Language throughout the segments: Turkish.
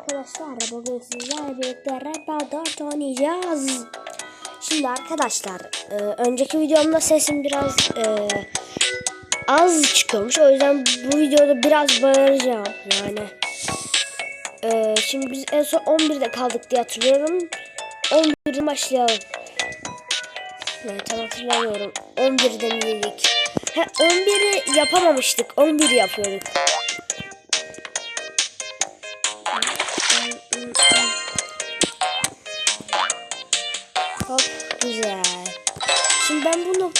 arkadaşlar bugün sizlerle birlikte Red Ball 4 oynayacağız. Şimdi arkadaşlar e, önceki videomda sesim biraz e, az çıkıyormuş. O yüzden bu videoda biraz bağıracağım yani. E, şimdi biz en son 11'de kaldık diye hatırlıyorum. 11'den başlayalım. Evet tam hatırlamıyorum. 11'de miydik? Ha 11'i yapamamıştık. 11'i yapıyorduk.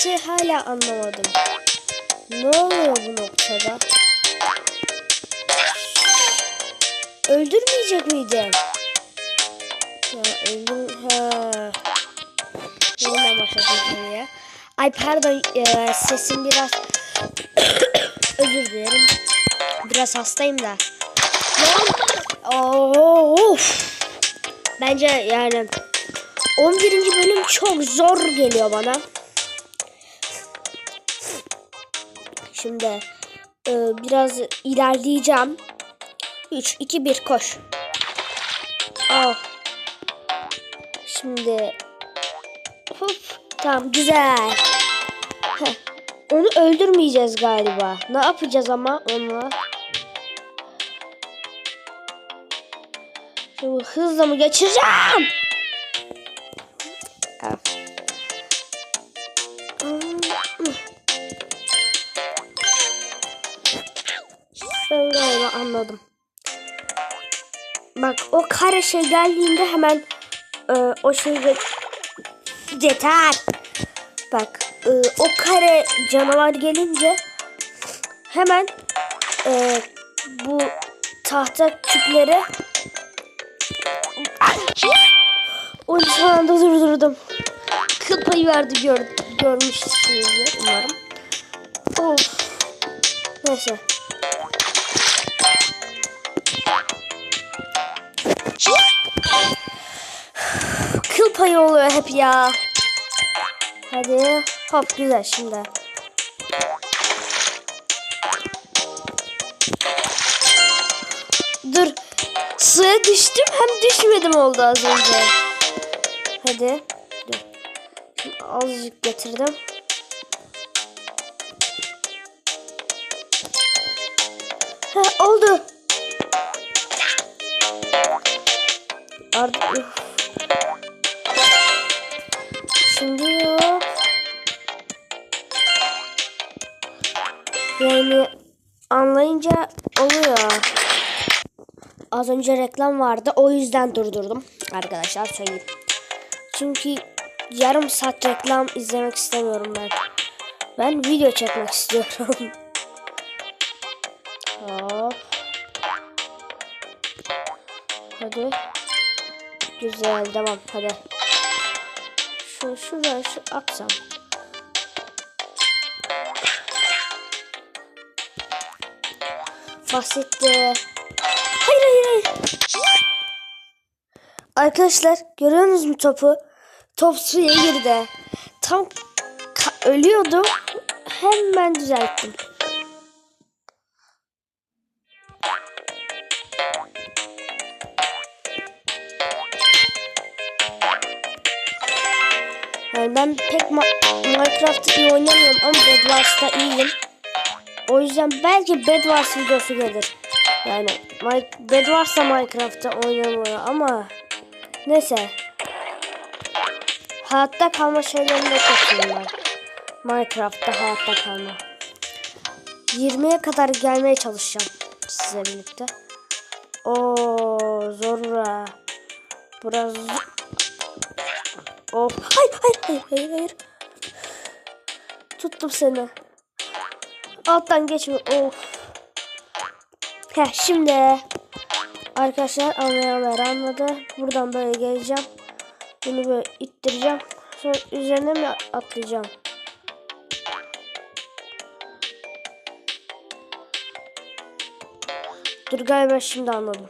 Noktayı hala anlamadım. Ne oluyor bu noktada? Öldürmeyecek miydim? Ya öldür... Yeniden başladım ya. Ay pardon e, sesim biraz... Özür dilerim. Biraz hastayım da. Oo, of. Bence yani 11. bölüm çok zor geliyor bana. Şimdi e, biraz ilerleyeceğim. 3, 2, 1 koş. Al. Şimdi hop tamam güzel. Heh. Onu öldürmeyeceğiz galiba. Ne yapacağız ama onunla? Şimdi hızla mı geçireceğim? Al. Anladım. Bak o kare şey geldiğinde hemen e, o şeyde yeter. Bak e, o kare canavar gelince hemen e, bu tahta küpleri onu şu anda durdurdum. Kıl payı verdi gör, görmüşsünüzdür umarım. Of. Neyse. Payı oluyor hep ya. Hadi hop güzel şimdi. Dur. Suya düştüm hem düşmedim oldu az önce. Hadi. Dur. Şimdi azıcık getirdim. Heh, oldu. Yani anlayınca oluyor. Az önce reklam vardı. O yüzden durdurdum. Arkadaşlar söyleyeyim. Çünkü yarım saat reklam izlemek istemiyorum ben. Ben video çekmek istiyorum. Hop. Hadi. Güzel devam hadi. Şu şuradan şu atsam. Basitti. Hayır hayır hayır. Arkadaşlar görüyorsunuz mu topu? Top suya girdi. Tam ölüyordum. Hemen düzelttim. Yani ben pek Ma Minecraft'ı iyi oynamıyorum ama Wars'ta iyiyim. O yüzden belki Bed Wars videosu gelir. Yani Bed Wars'ta Minecraft'ta oynamıyor ama neyse. Hayatta kalma şeylerinde çok ben. Minecraft'ta hayatta kalma. 20'ye kadar gelmeye çalışacağım size birlikte. Oo zor. Biraz Of. Hayır hayır hayır hayır hayır. Tuttum seni. Alttan geçme. Of. Heh şimdi. Arkadaşlar anlayanlar anladı. Buradan böyle geleceğim. Bunu böyle ittireceğim. Sonra üzerine mi atlayacağım? Dur galiba şimdi anladım.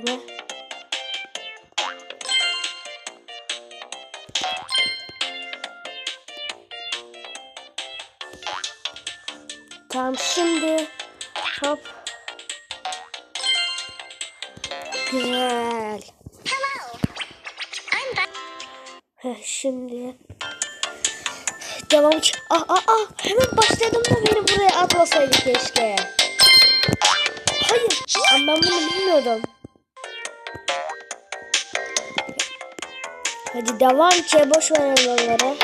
arkadaşlar. Tamam şimdi hop. Güzel. Heh, şimdi devam ah ah ah hemen başladım da beni buraya atmasaydı keşke. Hayır. Ben bunu bilmiyordum. Hadi devam ki boş verin.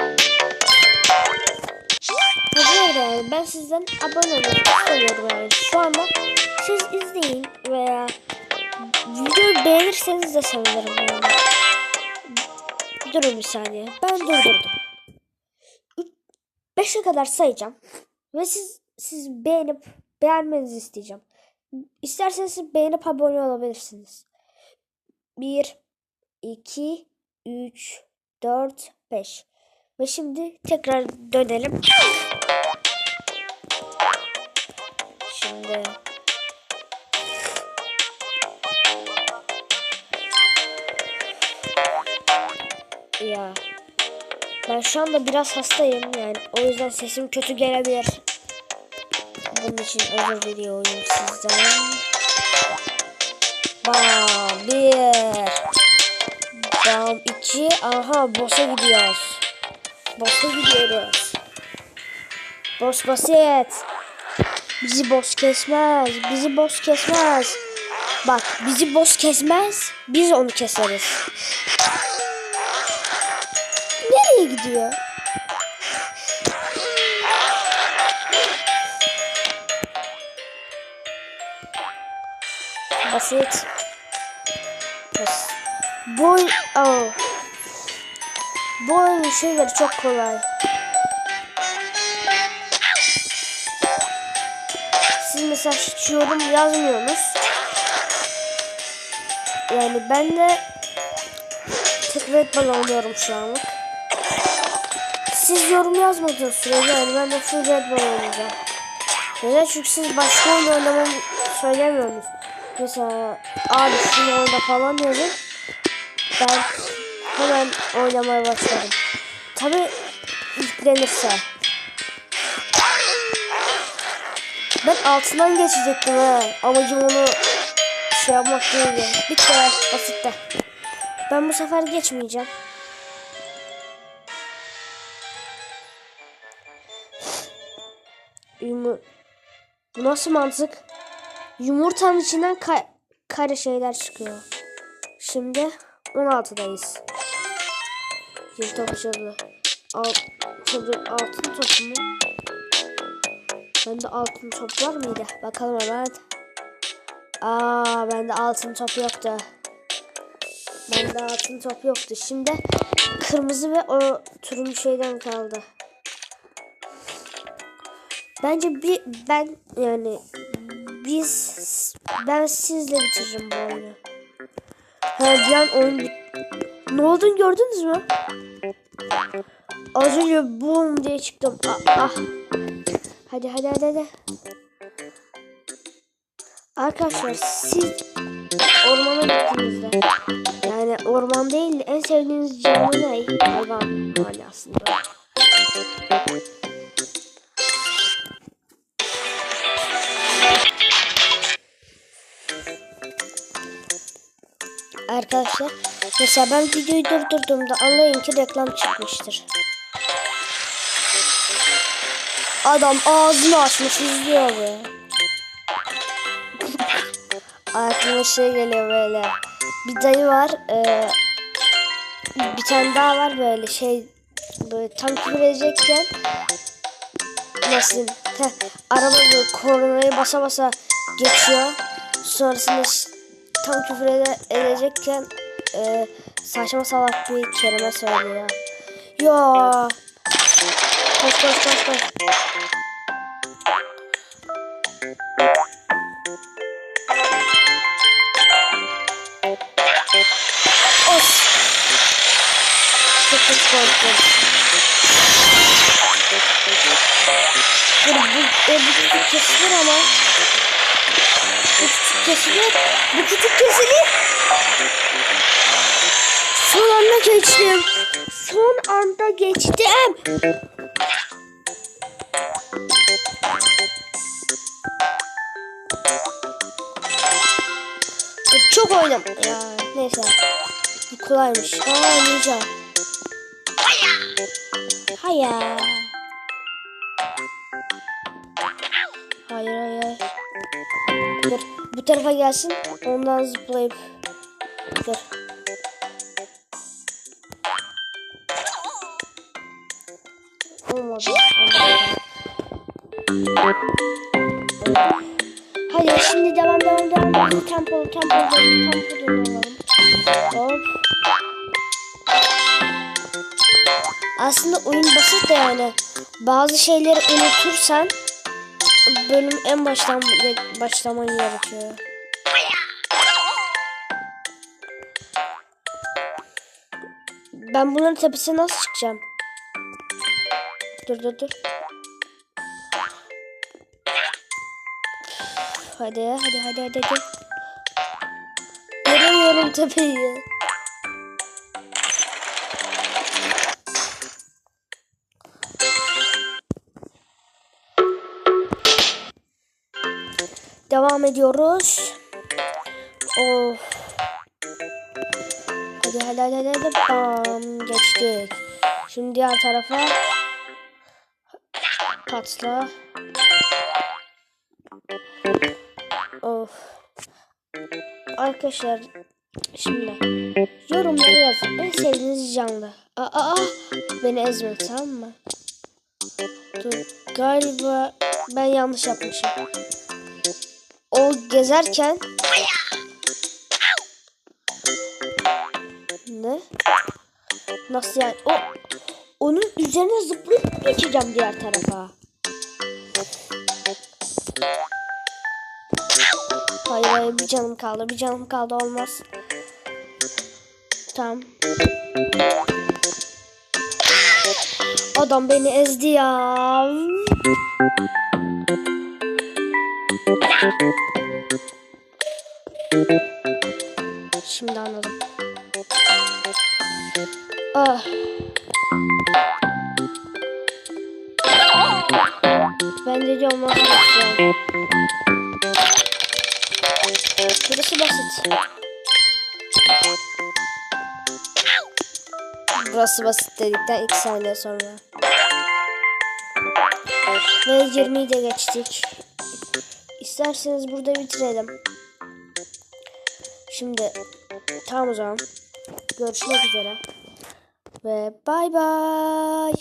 Hadi yani ben sizden abone olmak istiyorum yani. Şu anda siz izleyin veya videoyu beğenirseniz de sevinirim yani. Durun bir saniye. Ben durdurdum. 5'e kadar sayacağım. Ve siz siz beğenip beğenmenizi isteyeceğim. İsterseniz beğenip abone olabilirsiniz. 1 2 3 4 5 Ve şimdi tekrar dönelim. Şimdi ya ben şu anda biraz hastayım yani o yüzden sesim kötü gelebilir. Bunun için özür diliyorum sizden. Bam bir. Bam iki. Aha boss'a gidiyoruz. Boss'a gidiyoruz. Boss basit. Bizi boss kesmez. Bizi boss kesmez. Bak bizi boss kesmez. Biz onu keseriz. Nereye gidiyor? Basit. Bas. Bu oyun... Oh. Bu oyunun şeyleri çok kolay. Siz mesela hiç yorum yazmıyorsunuz. Yani ben de tek Red Bull oynuyorum şu anlık. Siz yorum yazmadığınız sürece yani ben de full Red Bull oynayacağım. Neden? Çünkü siz başka oyun oynamamı söylemiyorsunuz. Mesela abi şunu oyna falan yazın. Ben hemen oynamaya başladım. Tabi yüklenirse. Ben altından geçecektim ha. Amacım onu şey yapmak değildi. Bitti basitte. Ben bu sefer geçmeyeceğim. Yumu bu nasıl mantık? Yumurtanın içinden ka kare şeyler çıkıyor. Şimdi 16'dayız. Bir top açıldı. Al tabii altın top mu? Bende altın top var mıydı? Bakalım hemen. Aa bende altın top yoktu. Bende altın top yoktu. Şimdi kırmızı ve o turuncu şeyden kaldı. Bence bir ben yani biz ben sizle bitiririm bu oyunu. An oyun Ne olduğunu gördünüz mü? Az önce boom diye çıktım. Ah, ah. Hadi hadi hadi hadi. Arkadaşlar siz ormana gittiğinizde yani orman değil de en sevdiğiniz canlı ne? Hayvan hali aslında. Arkadaşlar mesela ben videoyu durdurduğumda anlayın ki reklam çıkmıştır. Adam ağzını açmış izliyor be. Aklıma şey geliyor böyle. Bir dayı var. E, bir tane daha var böyle şey böyle tam küfür nasıl heh, araba böyle kornayı basa basa geçiyor. Sonrasında tam küfür ede- edecekken e, saçma salak bir kelime söylüyor. Ya. Koş koş koş koş. Of. Çok kötü korktum. Dur bu, e, bu küçük kesilir ama. Bu bu küçük kesilir. Bu küçük kesilir. Son anda geçtim. Son anda geçtim. Çok oynam. Neyse. Kolaymış. Aa, oynayacağım. Hayır. Hayır hayır. Tarafa gelsin. Ondan zıplayıp. Dur. Olmadı. Hadi şimdi devam devam devam. Tempo tempo tempo dönüyorum. Hop. Aslında oyun basit de yani. Bazı şeyleri unutursan bölüm en baştan başlaman gerekiyor. Ben bunların tepesine nasıl çıkacağım? Dur dur dur. Hadi hadi hadi hadi. hadi. Göremiyorum tepeyi. Devam ediyoruz. Of. Hadi hadi hadi hadi. Bam geçtik. Şimdi diğer tarafa patla. Of. Arkadaşlar şimdi yorumlara yazın. En sevdiğiniz canlı. Aa, aa, beni ezme tamam mı? Dur. Galiba ben yanlış yapmışım. Gezerken ne? Nasıl yani? O onun üzerine zıplayıp geçeceğim diğer tarafa. Hayır hayır bir canım kaldı. Bir canım kaldı olmaz. Tamam. Adam beni ezdi ya. Şimdi anladım. Ah. Ben de yapacağım. Burası basit. Burası basit dedikten 2 saniye sonra. Ve 20'yi de geçtik. İsterseniz burada bitirelim. Şimdi tamam o zaman. Görüşmek üzere. Ve bay bay.